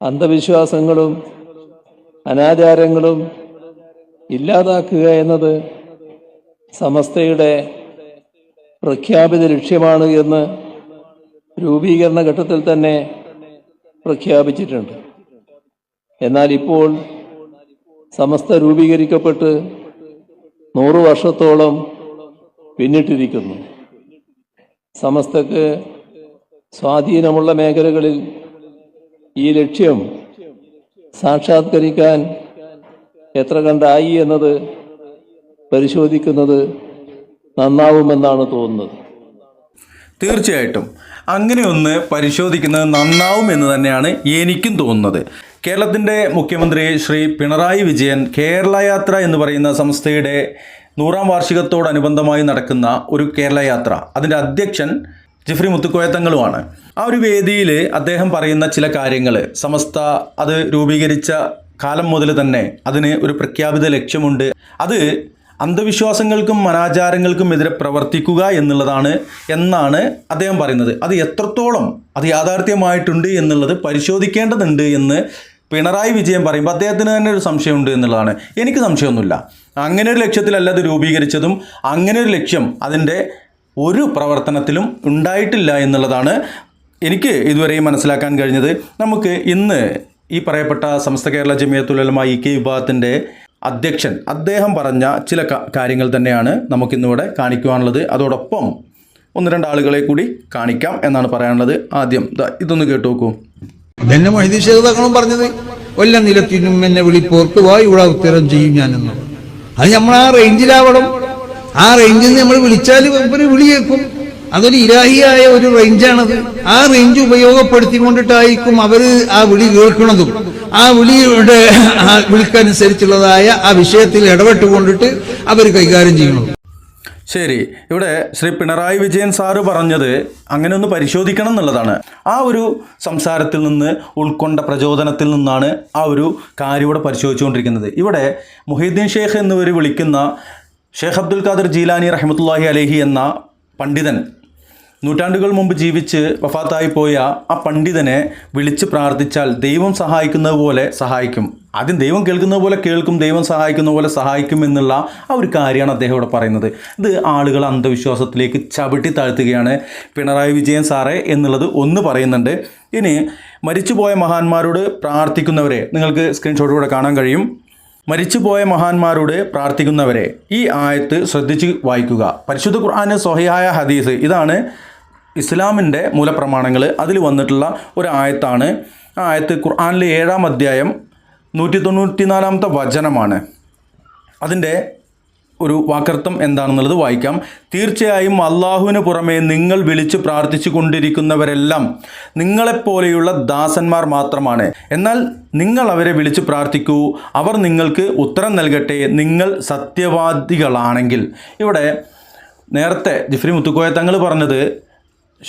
അന്ധവിശ്വാസങ്ങളും അനാചാരങ്ങളും ഇല്ലാതാക്കുക എന്നത് സമസ്തയുടെ പ്രഖ്യാപിത ലക്ഷ്യമാണ് എന്ന് രൂപീകരണ ഘട്ടത്തിൽ തന്നെ പ്രഖ്യാപിച്ചിട്ടുണ്ട്. എന്നാൽ ഇപ്പോൾ സമസ്ത രൂപീകരിക്കപ്പെട്ട് നൂറ് വർഷത്തോളം പിന്നിട്ടിരിക്കുന്നു. സമസ്തക്ക് സ്വാധീനമുള്ള മേഖലകളിൽ ഈ ലക്ഷ്യം സാക്ഷാത്കരിക്കാൻ എത്ര കണ്ടായി എന്നത് പരിശോധിക്കുന്നത് നന്നാവുമെന്നാണ് തോന്നുന്നത്. തീർച്ചയായിട്ടും. അങ്ങനെ ഒന്ന് പരിശോധിക്കുന്നത് നന്നാവും എന്ന് തന്നെയാണ് എനിക്കും തോന്നുന്നത്. കേരളത്തിന്റെ മുഖ്യമന്ത്രി ശ്രീ പിണറായി വിജയൻ കേരള യാത്ര എന്ന് പറയുന്ന സംസ്ഥയുടെ നൂറാം വാർഷികത്തോടനുബന്ധമായി നടക്കുന്ന ഒരു കേരള യാത്ര. അതിന്റെ അധ്യക്ഷൻ ജിഫ്രി മുത്തുക്കോയത്തങ്ങളുമാണ് ആ ഒരു വേദിയിൽ അദ്ദേഹം പറയുന്ന ചില കാര്യങ്ങൾ സമസ്ത അത് രൂപീകരിച്ച കാലം മുതൽ തന്നെ അതിന് ഒരു പ്രഖ്യാപിത ലക്ഷ്യമുണ്ട്. അത് അന്ധവിശ്വാസങ്ങൾക്കും അനാചാരങ്ങൾക്കും എതിരെ പ്രവർത്തിക്കുക എന്നുള്ളതാണ് എന്നാണ് അദ്ദേഹം പറയുന്നത്. അത് എത്രത്തോളം അത് യാഥാർത്ഥ്യമായിട്ടുണ്ട് എന്നുള്ളത് പരിശോധിക്കേണ്ടതുണ്ട് എന്ന് പിണറായി വിജയൻ പറയുമ്പോൾ അദ്ദേഹത്തിന് തന്നെ ഒരു സംശയമുണ്ട് എന്നുള്ളതാണ്. എനിക്ക് സംശയമൊന്നുമില്ല. അങ്ങനെ ഒരു ലക്ഷ്യത്തിലല്ല അത് രൂപീകരിച്ചതും അങ്ങനെ ഒരു ലക്ഷ്യം അതിന്റെ ഒരു പ്രവർത്തനത്തിലും ഉണ്ടായിട്ടില്ല എന്നുള്ളതാണ് എനിക്ക് ഇതുവരെയും മനസ്സിലാക്കാൻ കഴിഞ്ഞത്. നമുക്ക് ഇന്ന് ഈ പറയപ്പെട്ട സമസ്ത കേരള ജമിയത്തുലമ ഇ കെ വിഭാഗത്തിന്റെ അധ്യക്ഷൻ അദ്ദേഹം പറഞ്ഞ ചില കാര്യങ്ങൾ തന്നെയാണ് നമുക്കിന്നിവിടെ കാണിക്കുവാനുള്ളത്. അതോടൊപ്പം ഒന്ന് രണ്ട് ആളുകളെ കൂടി കാണിക്കാം എന്നാണ് പറയാനുള്ളത്. ആദ്യം ഇതൊന്ന് കേട്ടു നോക്കൂ. എന്നെ മൊഹിദി തങ്ങളും പറഞ്ഞത് വല്ല നിലത്തിനും എന്നെ വിളിപ്പോർക്ക് വാ ഇവിടെ ഉത്തരം ചെയ്യും ഞാനെന്ന്. അത് നമ്മൾ ആ റേഞ്ചിലാവണം ആ റേഞ്ചിൽ നിന്ന് നമ്മൾ വിളിച്ചാൽ ഇവർ വിളി കേൾക്കും അതൊരു ഇരാഹിയായ ഒരു റേഞ്ചാണത് ആ റേഞ്ച് ഉപയോഗപ്പെടുത്തിക്കൊണ്ടിട്ടായിരിക്കും അവർ ആ വിളി കേൾക്കുന്നതും ആ വിളിയുടെ ആ വിളിക്കനുസരിച്ചുള്ളതായ ആ വിഷയത്തിൽ ഇടപെട്ടുകൊണ്ടിട്ട് അവർ കൈകാര്യം ചെയ്യുന്നു ശരി ഇവിടെ ശ്രീ പിണറായി വിജയൻ സാറ് പറഞ്ഞത് അങ്ങനെ ഒന്ന് പരിശോധിക്കണം എന്നുള്ളതാണ്. ആ ഒരു സംസാരത്തിൽ നിന്ന് ഉൾക്കൊണ്ട പ്രചോദനത്തിൽ നിന്നാണ് ആ ഒരു കാര്യം ഇവിടെ പരിശോധിച്ചുകൊണ്ടിരിക്കുന്നത്. ഇവിടെ മുഹീദ്ദീൻ ഷേഖ് എന്നിവർ വിളിക്കുന്ന ഷേഖ് അബ്ദുൽ ഖാദർ ജീലാനി റഹ്മത്തുല്ലാഹി അലഹി എന്ന പണ്ഡിതൻ നൂറ്റാണ്ടുകൾ മുമ്പ് ജീവിച്ച് വഫാത്തായി പോയ ആ പണ്ഡിതനെ വിളിച്ച് പ്രാർത്ഥിച്ചാൽ ദൈവം സഹായിക്കുന്നത് പോലെ സഹായിക്കും. ആദ്യം ദൈവം കേൾക്കുന്നത് പോലെ കേൾക്കും ദൈവം സഹായിക്കുന്ന പോലെ സഹായിക്കും എന്നുള്ള ആ ഒരു കാര്യമാണ് അദ്ദേഹം ഇവിടെ പറയുന്നത്. ഇത് ആളുകൾ അന്ധവിശ്വാസത്തിലേക്ക് ചവിട്ടി താഴ്ത്തുകയാണ് പിണറായി വിജയൻ സാറേ എന്നുള്ളത് ഒന്ന് പറയുന്നുണ്ട്. ഇനി മരിച്ചുപോയ മഹാന്മാരോട് പ്രാർത്ഥിക്കുന്നവരെ നിങ്ങൾക്ക് സ്ക്രീൻഷോട്ടിലൂടെ കാണാൻ കഴിയും. മരിച്ചുപോയ മഹാന്മാരോട് പ്രാർത്ഥിക്കുന്നവരെ ഈ ആയത്ത് ശ്രദ്ധിച്ച് വായിക്കുക. പരിശുദ്ധ ഖുർആാന് സ്വഹിയായ ഹദീസ് ഇതാണ് ഇസ്ലാമിന്റെ മൂലപ്രമാണങ്ങൾ അതിൽ വന്നിട്ടുള്ള ഒരു ആയത്താണ് ആ ആയത്ത് ഖുർആാനിലെ ഏഴാം അധ്യായം നൂറ്റി തൊണ്ണൂറ്റി നാലാമത്തെ വചനമാണ്. അതിന്റെ ഒരു വാക്കർത്ഥം എന്താണെന്നുള്ളത് വായിക്കാം. തീർച്ചയായും അള്ളാഹുവിന് പുറമേ നിങ്ങൾ വിളിച്ചു പ്രാർത്ഥിച്ചു കൊണ്ടിരിക്കുന്നവരെല്ലാം നിങ്ങളെപ്പോലെയുള്ള ദാസന്മാർ മാത്രമാണ്. എന്നാൽ നിങ്ങൾ അവരെ വിളിച്ചു പ്രാർത്ഥിക്കൂ. അവർ നിങ്ങൾക്ക് ഉത്തരം നൽകട്ടെ. നിങ്ങൾ സത്യവാദികളാണെങ്കിൽ. ഇവിടെ നേരത്തെ ജിഫ്രി മുത്തുക്കോയ തങ്ങൾ പറഞ്ഞത്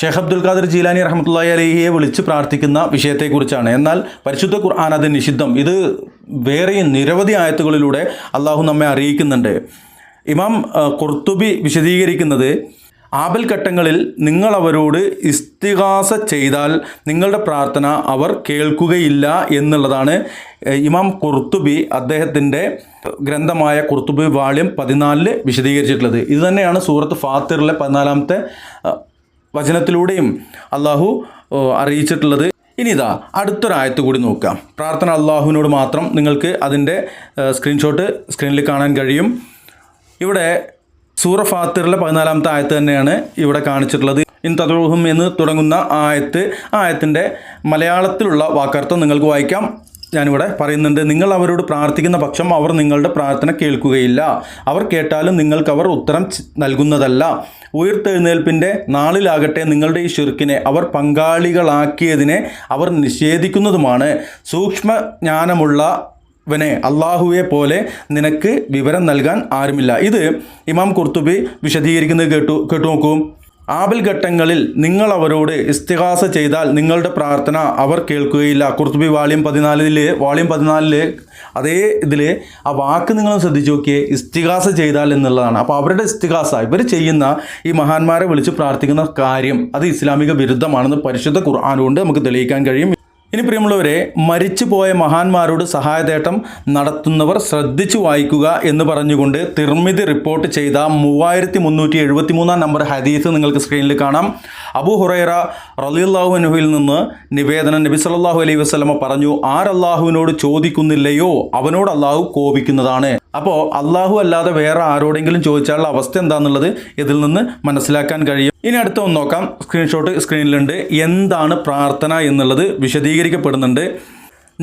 ഷെയ്ഖ് അബ്ദുൽ ഖാദർ ജീലാനി റഹ്മത്തുള്ളി അലഹിയെ വിളിച്ച് പ്രാർത്ഥിക്കുന്ന വിഷയത്തെക്കുറിച്ചാണ്. എന്നാൽ പരിശുദ്ധ ഖുർആൻ അത് നിഷിദ്ധം. ഇത് വേറെയും നിരവധി ആയത്തുകളിലൂടെ അള്ളാഹു നമ്മെ അറിയിക്കുന്നുണ്ട്. ഇമാം കുർത്തുബി വിശദീകരിക്കുന്നത് ആപൽ ഘട്ടങ്ങളിൽ നിങ്ങൾ അവരോട് ഇസ്തിഹാസ ചെയ്താൽ നിങ്ങളുടെ പ്രാർത്ഥന അവർ കേൾക്കുകയില്ല എന്നുള്ളതാണ് ഇമാം കുർത്തുബി അദ്ദേഹത്തിന്റെ ഗ്രന്ഥമായ കുർത്തുബി വാള്യം പതിനാലിൽ വിശദീകരിച്ചിട്ടുള്ളത്. ഇത് തന്നെയാണ് സൂറത്ത് ഫാത്തിറിലെ പതിനാലാമത്തെ വചനത്തിലൂടെയും അള്ളാഹു അറിയിച്ചിട്ടുള്ളത്. ഇനി ഇതാ അടുത്തൊരായത്ത് കൂടി നോക്കാം. പ്രാർത്ഥന അള്ളാഹുവിനോട് മാത്രം നിങ്ങൾക്ക് അതിന്റെ സ്ക്രീൻഷോട്ട് സ്ക്രീനിൽ കാണാൻ കഴിയും. ഇവിടെ സൂറ ഫാത്തിറിലെ പതിനാലാമത്തെ ആയത്ത് തന്നെയാണ് ഇവിടെ കാണിച്ചിട്ടുള്ളത്. ഇൻ തദ്ഹും എന്ന് തുടങ്ങുന്ന ആയത്ത് ആയത്തിന്റെ മലയാളത്തിലുള്ള വാക്കർത്ഥം നിങ്ങൾക്ക് വായിക്കാം. ഞാനിവിടെ പറയുന്നുണ്ട് നിങ്ങൾ അവരോട് പ്രാർത്ഥിക്കുന്ന പക്ഷം അവർ നിങ്ങളുടെ പ്രാർത്ഥന കേൾക്കുകയില്ല. അവർ കേട്ടാലും നിങ്ങൾക്ക് അവർ ഉത്തരം നൽകുന്നതല്ല. ഉയർത്തെഴുന്നേൽപ്പിന്റെ നാളിലാകട്ടെ നിങ്ങളുടെ ഈ ഷിർക്കിനെ അവർ പങ്കാളികളാക്കിയതിനെ അവർ നിഷേധിക്കുന്നതുമാണ്. സൂക്ഷ്മ ജ്ഞാനമുള്ള വനെ അള്ളാഹുവെ പോലെ നിനക്ക് വിവരം നൽകാൻ ആരുമില്ല. ഇത് ഇമാം കുർത്തുബി വിശദീകരിക്കുന്നത് കേട്ടു കേട്ടു നോക്കൂ. ആപൽ ഘട്ടങ്ങളിൽ നിങ്ങൾ അവരോട് ഇസ്തിഹാസ ചെയ്താൽ നിങ്ങളുടെ പ്രാർത്ഥന അവർ കേൾക്കുകയില്ല. കുർത്തുബി വാള്യം പതിനാലിൽ വാള്യം പതിനാലിൽ അതേ ഇതിൽ ആ വാക്ക് നിങ്ങൾ ശ്രദ്ധിച്ചു നോക്കിയേ. ഇസ്തിഹാസ ചെയ്താൽ എന്നുള്ളതാണ്. അപ്പോൾ അവരുടെ ഇസ്തിഹാസ ഇവർ ചെയ്യുന്ന ഈ മഹാന്മാരെ വിളിച്ച് പ്രാർത്ഥിക്കുന്ന കാര്യം അത് ഇസ്ലാമിക വിരുദ്ധമാണെന്ന് പരിശുദ്ധ കുർ കൊണ്ട് നമുക്ക് തെളിയിക്കാൻ കഴിയും. ഇനി പ്രിയമുള്ളവരെ മരിച്ചുപോയ മഹാന്മാരോട് സഹായതേട്ടം നടത്തുന്നവർ ശ്രദ്ധിച്ചു വായിക്കുക എന്ന് പറഞ്ഞുകൊണ്ട് തിർമിതി റിപ്പോർട്ട് ചെയ്ത മൂവായിരത്തി മുന്നൂറ്റി എഴുപത്തി മൂന്നാം നമ്പർ ഹദീസ് നിങ്ങൾക്ക് സ്ക്രീനിൽ കാണാം. അബു ഹുറൈറ റലിയുല്ലാഹു അനുഹുവിൽ നിന്ന് നിവേദനം നബി സല്ലല്ലാഹു അലൈഹി വസ്ലമ പറഞ്ഞു ആരല്ലാഹുവിനോട് ചോദിക്കുന്നില്ലയോ? അവനോട് അള്ളാഹു കോപിക്കുന്നതാണ്. അപ്പോൾ അള്ളാഹു അല്ലാതെ വേറെ ആരോടെങ്കിലും ചോദിച്ചാലുള്ള അവസ്ഥ എന്താണെന്നുള്ളത് ഇതിൽ നിന്ന് മനസ്സിലാക്കാൻ കഴിയും. ഇനി അടുത്ത ഒന്ന് നോക്കാം. സ്ക്രീൻഷോട്ട് സ്ക്രീനിലുണ്ട് എന്താണ് പ്രാർത്ഥന എന്നുള്ളത് വിശദീകരിക്കപ്പെടുന്നുണ്ട്.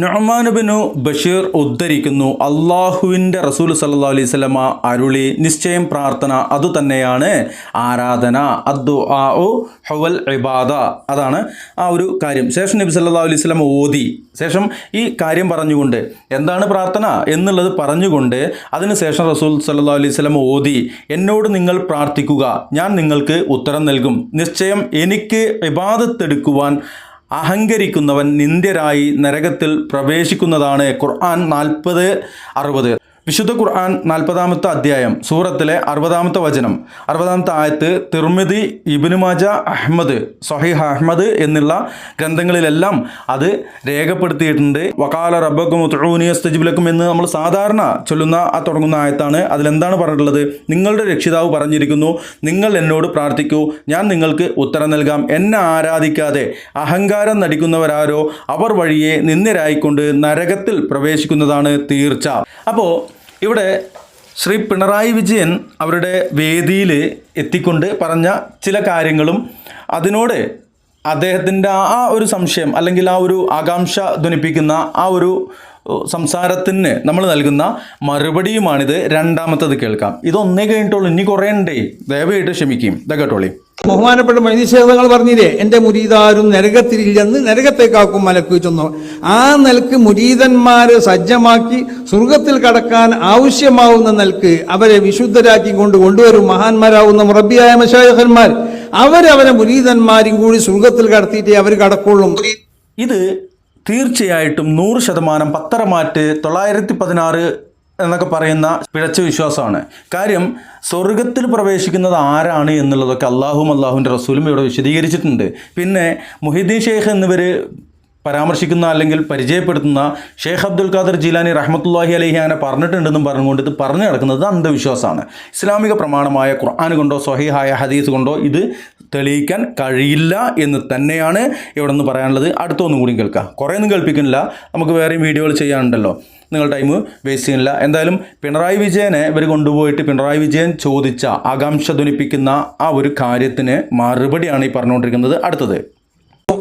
നൊഹ്മാനുബിനു ബഷീർ ഉദ്ധരിക്കുന്നു. അള്ളാഹുവിന്റെ റസൂൽ സല്ലാ അലൈഹി സ്വലമ അരുളി നിശ്ചയം പ്രാർത്ഥന അതുതന്നെയാണ് ആരാധന. അദ്ദു ആ ഒ ഹവൽ ഇബാദ. അതാണ് ആ ഒരു കാര്യം. ശേഷം നബി സല്ലാ അലൈഹി സ്വലം ഓതി. ശേഷം ഈ കാര്യം പറഞ്ഞുകൊണ്ട് എന്താണ് പ്രാർത്ഥന എന്നുള്ളത് പറഞ്ഞുകൊണ്ട് അതിനുശേഷം റസൂൽ സല്ലാ അലൈഹി സ്വലം ഓതി. എന്നോട് നിങ്ങൾ പ്രാർത്ഥിക്കുക. ഞാൻ നിങ്ങൾക്ക് ഉത്തരം നൽകും. നിശ്ചയം എനിക്ക് ഇബാദത്തെടുക്കുവാൻ അഹങ്കരിക്കുന്നവൻ നിന്ദ്യരായി നരകത്തിൽ പ്രവേശിക്കുന്നതാണ് ഖുർആൻ നാൽപ്പത് അറുപത്. വിശുദ്ധ ഖുർആൻ നാൽപ്പതാമത്തെ അധ്യായം സൂറത്തിലെ അറുപതാമത്തെ വചനം അറുപതാമത്തെ ആയത്ത് തിർമിതി ഇബിനുമാജ അഹമ്മദ് സൊഹീഹ് അഹമ്മദ് എന്നുള്ള ഗ്രന്ഥങ്ങളിലെല്ലാം അത് രേഖപ്പെടുത്തിയിട്ടുണ്ട്. വക്കാല റബ്ബക്കും ഉത്തൂനിയസ്തജിബിലക്കും എന്ന് നമ്മൾ സാധാരണ ചൊല്ലുന്ന ആ തുടങ്ങുന്ന ആയത്താണ്. അതിലെന്താണ് പറഞ്ഞിട്ടുള്ളത്? നിങ്ങളുടെ രക്ഷിതാവ് പറഞ്ഞിരിക്കുന്നു നിങ്ങൾ എന്നോട് പ്രാർത്ഥിക്കൂ ഞാൻ നിങ്ങൾക്ക് ഉത്തരം നൽകാം. എന്നെ ആരാധിക്കാതെ അഹങ്കാരം നടിക്കുന്നവരാരോ അവർ വഴിയെ നിന്ദരായിക്കൊണ്ട് നരകത്തിൽ പ്രവേശിക്കുന്നതാണ് തീർച്ച. അപ്പോൾ ഇവിടെ ശ്രീ പിണറായി വിജയൻ അവരുടെ വേദിയിൽ എത്തിക്കൊണ്ട് പറഞ്ഞ ചില കാര്യങ്ങളും അതിനോട് അദ്ദേഹത്തിന്റെ ആ ഒരു സംശയം അല്ലെങ്കിൽ ആ ഒരു ആകാംക്ഷ ധ്വനിപ്പിക്കുന്ന ആ ഒരു സംസാരത്തിന് നമ്മൾ നൽകുന്ന മറുപടിയുമാണിത്. രണ്ടാമത്തത് കേൾക്കാം. ഇതൊന്നേ കഴിഞ്ഞിട്ടുള്ളൂ. ഇനി കുറേ ഉണ്ടേ. ദയവായിട്ട് ക്ഷമിക്കും. ഇതാ കേട്ടോളി. ബഹുമാനപ്പെട്ട മനുഷ്യതകൾ പറഞ്ഞില്ലേ എന്റെ മുരീതാരും നരകത്തിലില്ലെന്ന് നരകത്തേക്കാക്കും മലക്ക് ചെന്നു. ആ നിലയ്ക്ക് മുരീതന്മാരെ സജ്ജമാക്കി സ്വർഗത്തിൽ കടക്കാൻ ആവശ്യമാവുന്ന നിലയ്ക്ക് അവരെ വിശുദ്ധരാക്കി കൊണ്ട് കൊണ്ടുവരും. മഹാന്മാരാവുന്ന മുറബിയായ മശായഹന്മാർ. അവരവരെ മുരീതന്മാരും കൂടി സ്വർഗത്തിൽ കടത്തിയിട്ടേ അവർ കടക്കുള്ളൂ. ഇത് തീർച്ചയായിട്ടും നൂറ് ശതമാനം പത്തരമാറ്റ് തൊള്ളായിരത്തി പതിനാറ് എന്നൊക്കെ പറയുന്ന പിഴച്ച വിശ്വാസമാണ്. കാര്യം സ്വർഗത്തിൽ പ്രവേശിക്കുന്നത് ആരാണ് എന്നുള്ളതൊക്കെ അള്ളാഹും അള്ളാഹുവിന്റെ റസൂലും ഇവിടെ വിശദീകരിച്ചിട്ടുണ്ട്. പിന്നെ മുഹിദ്ദീൻ ഷെയ്ഖ് എന്നിവർ പരാമർശിക്കുന്ന അല്ലെങ്കിൽ പരിചയപ്പെടുത്തുന്ന ഷെയ്ഖ് അബ്ദുൽ ഖാദർ ജീലാനി റഹ്മത്തുല്ലാഹി അലഹി അങ്ങനെ പറഞ്ഞിട്ടുണ്ടെന്നും പറഞ്ഞുകൊണ്ട് ഇത് പറഞ്ഞു നടക്കുന്നത് അന്ധവിശ്വാസമാണ്. ഇസ്ലാമിക പ്രമാണമായ ഖുർആൻ കൊണ്ടോ സ്വഹീഹായ ഹദീസ് കൊണ്ടോ ഇത് തെളിയിക്കാൻ കഴിയില്ല എന്ന് തന്നെയാണ് ഇവിടെ നിന്ന് പറയാനുള്ളത് അടുത്തൊന്നും കൂടി കേൾക്കാം. കുറേയൊന്നും കേൾപ്പിക്കുന്നില്ല. നമുക്ക് വേറെയും വീഡിയോകൾ ചെയ്യാനുണ്ടല്ലോ. നിങ്ങൾ ടൈം വേസ്റ്റ് ചെയ്യുന്നില്ല. എന്തായാലും പിണറായി വിജയനെ ഇവർ കൊണ്ടുപോയിട്ട് പിണറായി വിജയൻ ചോദിച്ച ആകാംക്ഷ ധ്വനിപ്പിക്കുന്ന ആ ഒരു കാര്യത്തിന് മറുപടിയാണ് ഈ പറഞ്ഞുകൊണ്ടിരിക്കുന്നത്. അടുത്തത്.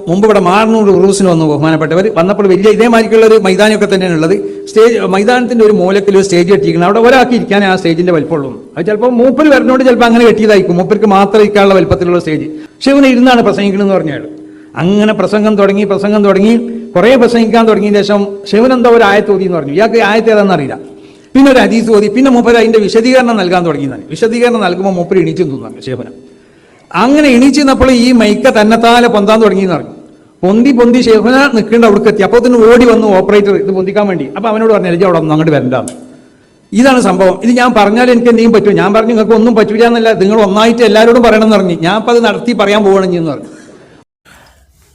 മുമ്പ് ഇവിടെ മാറനൂർ ഉറൂസിന് വന്നു ബഹുമാനപ്പെട്ടവർ വന്നപ്പോൾ വലിയ ഇതേമാതിരിക്കുള്ള ഒരു മൈതാനമൊക്കെ തന്നെയാണ് ഉള്ളത്. സ്റ്റേജ് മൈതാനത്തിന്റെ ഒരു മൂലക്കിൽ ഒരു സ്റ്റേജ് കെട്ടിയിരിക്കുന്നത് അവിടെ ഒരാൾക്ക് ഇരിക്കാൻ ആ സ്റ്റേജിന്റെ വലിപ്പമുള്ളൂ. അത് ചിലപ്പോൾ മൂപ്പർ വരുന്നോണ്ട് ചിലപ്പോൾ അങ്ങനെ കെട്ടിയതായിരിക്കും. മൂപ്പർക്ക് മാത്രം ഇരിക്കാനുള്ള വലിപ്പത്തിലുള്ള സ്റ്റേജ്. പക്ഷെ ഇവന് ഇരുന്നാണ് പ്രസംഗിക്കണമെന്ന് പറഞ്ഞാൽ അങ്ങനെ പ്രസംഗം തുടങ്ങി പ്രസംഗം തുടങ്ങി കുറേ പ്രസംഗിക്കാൻ തുടങ്ങിയ ശേഷം ശിവനെന്തോ ഒരു ആയത്ത് ഓതി എന്ന് പറഞ്ഞു. ഇയാൾക്ക് ആയത്ത് ഏതാണെന്ന് അറിയില്ല. പിന്നെ ഒരു ഹദീസ് ഓതി. പിന്നെ മൂപ്പര് അതിന്റെ വിശദീകരണം നൽകാൻ തുടങ്ങിയതാണ്. വിശദീകരണം നൽകുമ്പോൾ മൂപ്പര് എണീച്ചു തോന്നുന്നു ശിവനം. അങ്ങനെ എണീച്ച് നിന്നപ്പോൾ ഈ മൈക്ക തന്നെത്താലെ പൊന്താൻ തുടങ്ങി എന്ന് പറഞ്ഞു. പൊന്തി പൊന്തി ശേഖന നിൽക്കേണ്ട അവിടേക്ക് എത്തി അപ്പോൾ തന്നെ ഓടി വന്നു ഓപ്പറേറ്റർ ഇത് പൊന്തിക്കാൻ വേണ്ടി. അപ്പോൾ അവനോട് പറഞ്ഞു എനിക്ക് അവിടെ ഒന്നും അങ്ങോട്ട് വരണ്ടാന്ന്. ഇതാണ് സംഭവം. ഇത് ഞാൻ പറഞ്ഞാൽ എനിക്ക് എന്തെങ്കിലും പറ്റും. ഞാൻ പറഞ്ഞു നിങ്ങൾക്ക് ഒന്നും പറ്റില്ല എന്നല്ല. നിങ്ങൾ ഒന്നായിട്ട് എല്ലാവരോടും പറയണം എന്ന് പറഞ്ഞു. ഞാൻ അപ്പോൾ അത് നടത്തി പറയാൻ പോകണമെന്ന് പറഞ്ഞു.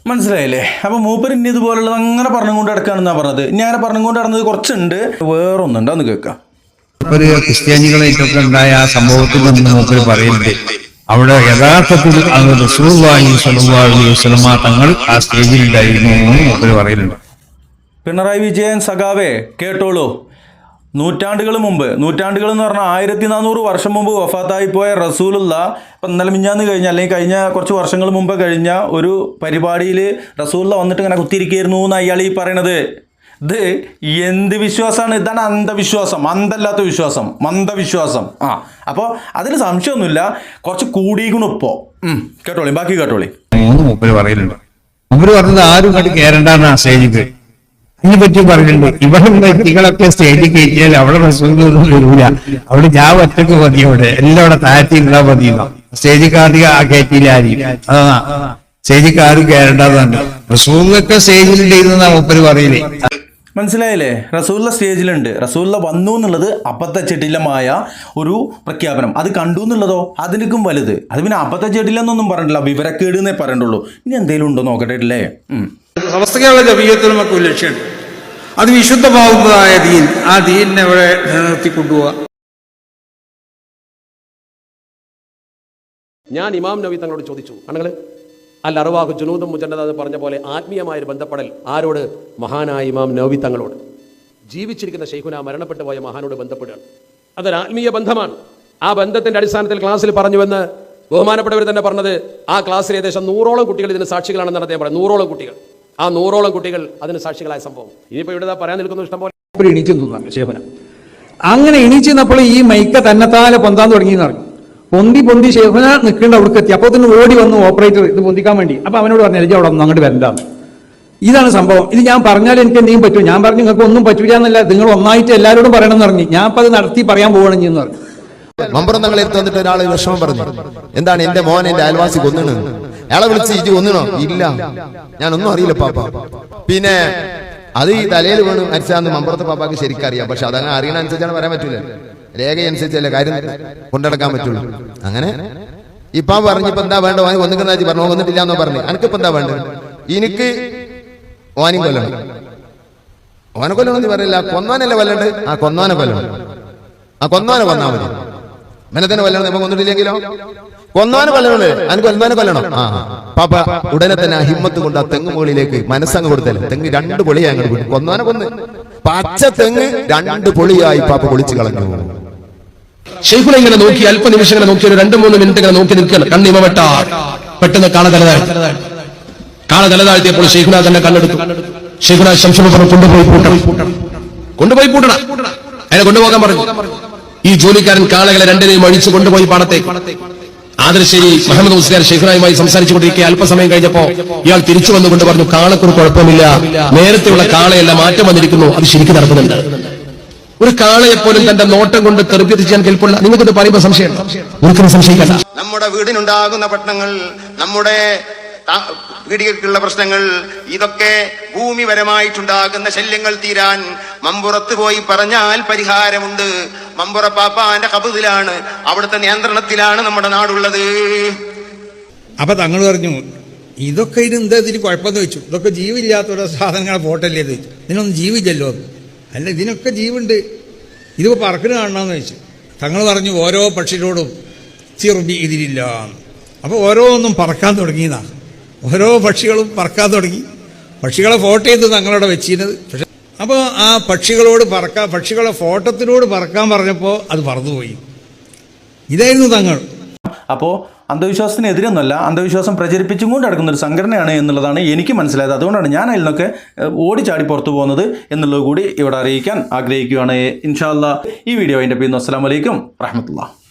മനസ്സിലായില്ലേ? അപ്പൊ മൂപ്പർ ഇനി ഇതുപോലുള്ളത് അങ്ങനെ പറഞ്ഞുകൊണ്ട് നടക്കുകയാണെന്നാ പറഞ്ഞത്. ഇനി അങ്ങനെ പറഞ്ഞുകൊണ്ട് നടന്നത് കുറച്ചുണ്ട്. വേറൊന്നുണ്ട് അന്ന് കേൾക്കാം. ഒരു ക്രിസ്ത്യാനികളായിട്ടൊക്കെ ഉണ്ടായ ആ സംഭവത്തിൽ നിന്ന് മൂപ്പര് പറയുന്നുണ്ട് അവിടെ യഥാർത്ഥത്തിൽ അത് സ്വല്ലല്ലാഹു അലൈഹി വസല്ലമ തങ്ങൾ ആ സ്റ്റേജിൽ ഉണ്ടായിരുന്നു എന്ന് അവർ പറയുന്നുണ്ട്. പിണറായി വിജയൻ സഖാവേ കേട്ടോളൂ. നൂറ്റാണ്ടുകൾ മുമ്പ് നൂറ്റാണ്ടുകൾ എന്ന് പറഞ്ഞാൽ ആയിരത്തി നാനൂറ് വർഷം മുമ്പ് വഫാത്തായി പോയ റസൂലുള്ള ഇപ്പം ഇന്നലെ മിഞ്ഞാന്ന് കഴിഞ്ഞ അല്ലെങ്കിൽ കഴിഞ്ഞ കുറച്ച് വർഷങ്ങൾ മുമ്പ് കഴിഞ്ഞ ഒരു പരിപാടിയിൽ റസൂലുള്ള വന്നിട്ട് ഇങ്ങനെ കുത്തിയിരിക്കുകയായിരുന്നു എന്ന് അയാൾ ഈ പറയണത് ഇത് എന്ത് വിശ്വാസമാണ്? ഇതാണ് അന്ധവിശ്വാസം. അന്ധല്ലാത്ത വിശ്വാസം. മന്ദവിശ്വാസം. ആ അപ്പോൾ അതിൽ സംശയമൊന്നുമില്ല. കുറച്ച് കൂടി ഇപ്പോൾ കേട്ടോളി ബാക്കി കേട്ടോളി. മൂന്ന് മൂപ്പര് പറയുന്നുണ്ട്. മൂപ്പര് പറഞ്ഞത് ആരും ഇങ്ങോട്ട് കയറണ്ടാന്ന് ആ സ്റ്റേജിക്ക്. ഇതിനെ പറ്റി പറയുന്നുണ്ട്. ഇവിടെ വ്യക്തികളൊക്കെ സ്റ്റേജിൽ കയറ്റിയാൽ അവിടെ റസൂലൊന്നും വരൂല. അവിടെ ഞാൻ ഒറ്റയ്ക്ക് മതി അവിടെ. എല്ലാം അവിടെ താഴ്ത്തി ഇരുന്നാ മതി. ആദ്യം ആ കയറ്റിയില്ലായിരിക്കും അതാ സ്റ്റേജിൽ ആരും കയറേണ്ടതാണ് റസൂലൊക്കെ സ്റ്റേജിലുണ്ടെന്നാ മൂപ്പര് പറയില്ലേ മനസ്സിലായില്ലേ? റസൂല്ല സ്റ്റേജിലുണ്ട്. റസൂല്ല വന്നു എന്നുള്ളത് അബദ്ധചെട്ടിലമായ ഒരു പ്രഖ്യാപനം. അത് കണ്ടു എന്നുള്ളതോ? അതിനേക്കും വലുത്. അത് പിന്നെ അബദ്ധച്ചെട്ടിലെന്നൊന്നും പറഞ്ഞിട്ടില്ല. വിവരക്കേട് എന്നേ പറയണ്ടുള്ളൂ. ഇനി എന്തെങ്കിലും ഉണ്ടോ നോക്കട്ടെ അല്ലേ. സമസ്ത കേരള നമുക്ക് ഒരു ലക്ഷ്യമുണ്ട്. അത് വിശുദ്ധമാവുന്നതായ ദീൻ. ആ ദീനിനെ അവിടെ നിലനിർത്തി ഞാൻ ഇമാം നബി തങ്ങളോട് ചോദിച്ചു. ആണുങ്ങൾ അൽ അറുവാഹു ജുനൂദും മുജന്നദ പറഞ്ഞ പോലെ ആത്മീയമായ ഒരു ബന്ധപ്പെടൽ ആരോട്? മഹാനായ ഇമാം നവി തങ്ങളോട്. ജീവിച്ചിരിക്കുന്ന ഷെയ്ഖുന മരണപ്പെട്ടു പോയ മഹാനോട് ബന്ധപ്പെടുകയാണ്. അതൊരു ആത്മീയ ബന്ധമാണ്. ആ ബന്ധത്തിന്റെ അടിസ്ഥാനത്തിൽ ക്ലാസ്സിൽ പറഞ്ഞുവെന്ന് ബഹുമാനപ്പെട്ടവർ തന്നെ പറഞ്ഞത് ആ ക്ലാസ്സിൽ ഏകദേശം നൂറോളം കുട്ടികൾ ഇതിന് സാക്ഷികളാണെന്ന് അദ്ദേഹം പറയാം നൂറോളം കുട്ടികൾ. ആ നൂറോളം കുട്ടികൾ അതിന് സാക്ഷികളായ സംഭവം. ഇനിയിപ്പോൾ ഇവിടെ പറയാൻ നിൽക്കുന്ന ഇഷ്ടം പോലെ. എണീച്ചു അങ്ങനെ ഇണിച്ചു നിന്നപ്പോൾ ഈ മൈക്ക തന്നെത്താലെ പൊന്താൻ തുടങ്ങി എന്ന് പറഞ്ഞു പൊന്തി പൊന്തി ശേഖന നിൽക്കേണ്ട അവിടേക്ക് എത്തി അപ്പോൾ തന്നെ ഓടി വന്നു ഓപ്പറേറ്റർ ഇത് പൊന്തിക്കാൻ വേണ്ടി. അപ്പൊ അവനോട് പറഞ്ഞു എനിക്ക് അവിടെ ഒന്ന് അങ്ങോട്ട് വരണ്ടാന്ന്. ഇതാണ് സംഭവം. ഇത് ഞാൻ പറഞ്ഞാൽ എനിക്ക് എന്തെങ്കിലും പറ്റും. ഞാൻ പറഞ്ഞു നിങ്ങൾക്ക് ഒന്നും പറ്റൂല എന്നല്ല നിങ്ങൾ ഒന്നായിട്ട് എല്ലാവരോടും പറയണം എന്ന് പറഞ്ഞു. ഞാൻ അപ്പൊ അത് നടത്തി പറയാൻ പോവുകയാണെങ്കിൽ എന്ന് പറഞ്ഞു. മമ്പുറം തങ്ങളെ തന്നിട്ട് ഒരാൾ വിഷമം പറഞ്ഞു. എന്താണ് എന്റെ മോൻ എന്റെ അയൽവാസി കൊന്നിണ്? അയാളെ വിളിച്ച് ഇജ് കൊന്നിണോ? ഇല്ല. ഞാനൊന്നും അറിയില്ല പാപ്പ. പിന്നെ അത് ഈ തലയിൽ വേണം മരിച്ചാന്ന് മമ്പറത്തെ പാപ്പാക്ക് ശരിക്കും അറിയാം പക്ഷെ അതങ്ങനെ അറിയണ അനുസരിച്ചാണ് പറയാൻ പറ്റൂല. രേഖ അനുസരിച്ചല്ലേ കാര്യം കൊണ്ടെടുക്കാൻ പറ്റുള്ളൂ. അങ്ങനെ? ഇപ്പൊ പറഞ്ഞിപ്പോ എന്താ വേണ്ട ഓനെ കൊന്നിക്കുന്ന പറഞ്ഞു കൊന്നിട്ടില്ല എന്നോ പറഞ്ഞു. എനിക്കിപ്പോ എന്താ വേണ്ടത്? എനിക്ക് ഓനും കൊല്ലണം. ഓനെ കൊല്ലണമെന്ന് പറയില്ല. കൊന്നോനല്ലേ കൊല്ലണ്ട് ആ കൊന്നോനെ കൊല്ലണം. ആ കൊന്നോനെ കൊന്നാ മതി. മെനെ തന്നെ കൊല്ലണം. ഇപ്പൊ കൊന്നിട്ടില്ലെങ്കിലോ കൊന്നോനെ കൊല്ലണം എനിക്ക് കൊന്നാനെ കൊല്ലണം. ആ പാപ്പ ഉടനെ തന്നെ ആ ഹിമ്മത്ത് കൊണ്ട് ആ തെങ്ങ് മുകളിലേക്ക് മനസ്സങ്ങ് കൊടുത്തല്ലേ? തെങ്ങ് രണ്ട് പൊളിയായി അങ്ങോട്ട് കൊന്നോനെ കൊന്ന്. പച്ച തെങ്ങ് രണ്ട് പൊളിയായി പാപ്പ പൊളിച്ചു കളഞ്ഞു. ഷെയ്ഖുനെ ഇങ്ങനെ നോക്കി അല്പനിമിഷം ഇങ്ങനെ നോക്കി ഒരു രണ്ട് മൂന്ന് മിനിറ്റ് ഇങ്ങനെ നോക്കി നിൽക്കണം കണ്ണിമ വെട്ട. പെട്ടെന്ന് കാണ തലതാഴ്ത്തി. കാണ തലതാഴ്ത്തിയപ്പോൾ ഷെയ്ഖുന തന്നെ കണ്ണെടുത്തു. ഷെയ്ഖുന ശംസുബം കൊണ്ടുപോയി പൂട്ടണം. കൊണ്ടുപോയി പൂട്ടണം. അയാളെ കൊണ്ടുപോകാൻ പറഞ്ഞു. ഈ ജോലിക്കാരൻ കാളകളെ രണ്ടിനെയും അഴിച്ചു കൊണ്ടുപോയി പാടത്തെ ആദർശേരി മുഹമ്മദ് മുസ്ലിയാർ ഷെയ്ഖുനായുമായി സംസാരിച്ചു കൊണ്ടിരിക്കുക അല്പസമയം കഴിഞ്ഞപ്പോ ഇയാൾ തിരിച്ചു വന്നുകൊണ്ട് പറഞ്ഞു കാളക്കൊരു കുഴപ്പമില്ല. നേരത്തെയുള്ള കാളയല്ല മാറ്റം വന്നിരിക്കുന്നു. അത് ശരിക്കും നടക്കുന്നുണ്ട്. ഒരു കാളയെ പോലും തന്റെ നോട്ടം കൊണ്ട് തെറിപ്പിച്ച് ചെയ്യാൻ കേൾപ്പില്ല നിങ്ങൾക്കൊന്ന് പറയുമ്പോൾ സംശയം ഒരിക്കലും സംശയിക്കണ്ട. നമ്മുടെ വീടിനുണ്ടാകുന്ന പട്ടണങ്ങൾ നമ്മുടെ വീടുകൾക്കുള്ള പ്രശ്നങ്ങൾ ഇതൊക്കെ ഭൂമിപരമായിട്ടുണ്ടാകുന്ന ശല്യങ്ങൾ തീരാൻ മമ്പുറത്ത് പോയി പറഞ്ഞാൽ പരിഹാരമുണ്ട്. മമ്പുറ പാപ്പാന്റെ കബുതിലാണ് അവിടുത്തെ നിയന്ത്രണത്തിലാണ് നമ്മുടെ നാടുള്ളത്. അപ്പൊ തങ്ങൾ പറഞ്ഞു ഇതൊക്കെ ഇതിന് എന്താ ഇതിന് കുഴപ്പമെന്ന് വെച്ചു ഇതൊക്കെ ജീവില്ലാത്ത ഓരോ സാധനങ്ങളെ ഫോട്ടല്ലേ ഇത് ഇതിനൊന്നും ജീവില്ലല്ലോ അല്ല ഇതിനൊക്കെ ജീവുണ്ട്. ഇതിപ്പോൾ പറക്കിന് കാണണമെന്ന് വെച്ചു തങ്ങൾ പറഞ്ഞു ഓരോ പക്ഷികളോടും ചെറുബി ഇതിലില്ല. അപ്പോൾ ഓരോന്നും പറക്കാൻ തുടങ്ങിയതാണ് ഓരോ പക്ഷികളും പറക്കാൻ തുടങ്ങി. പക്ഷികളെ ഫോട്ടോ ചെയ്ത് തങ്ങളവിടെ വെച്ചിരുന്നത്. പക്ഷെ അപ്പോൾ ആ പക്ഷികളോട് പറക്കാൻ പക്ഷികളെ ഫോട്ടത്തിനോട് പറക്കാൻ പറഞ്ഞപ്പോൾ അത് പറന്നുപോയി ഇതായിരുന്നു തങ്ങൾ. അപ്പോൾ അന്ധവിശ്വാസത്തിനെതിരൊന്നുമല്ല അന്ധവിശ്വാസം പ്രചരിപ്പിച്ചും കൊണ്ട് നടക്കുന്ന ഒരു സംഘടനയാണ് എന്നുള്ളതാണ് എനിക്ക് മനസ്സിലായത്. അതുകൊണ്ടാണ് ഞാൻ അതിൽ നിന്നൊക്കെ ചാടി ഓടിച്ചാടി പുറത്തു പോകുന്നത് എന്നുള്ളത് കൂടി ഇവിടെ അറിയിക്കാൻ ആഗ്രഹിക്കുകയാണ്. ഇൻഷാല്ല ഈ വീഡിയോ അതിന്റെ പിന്നെ അസ്സാം വലൈക്കും റഹമത്തുള്ള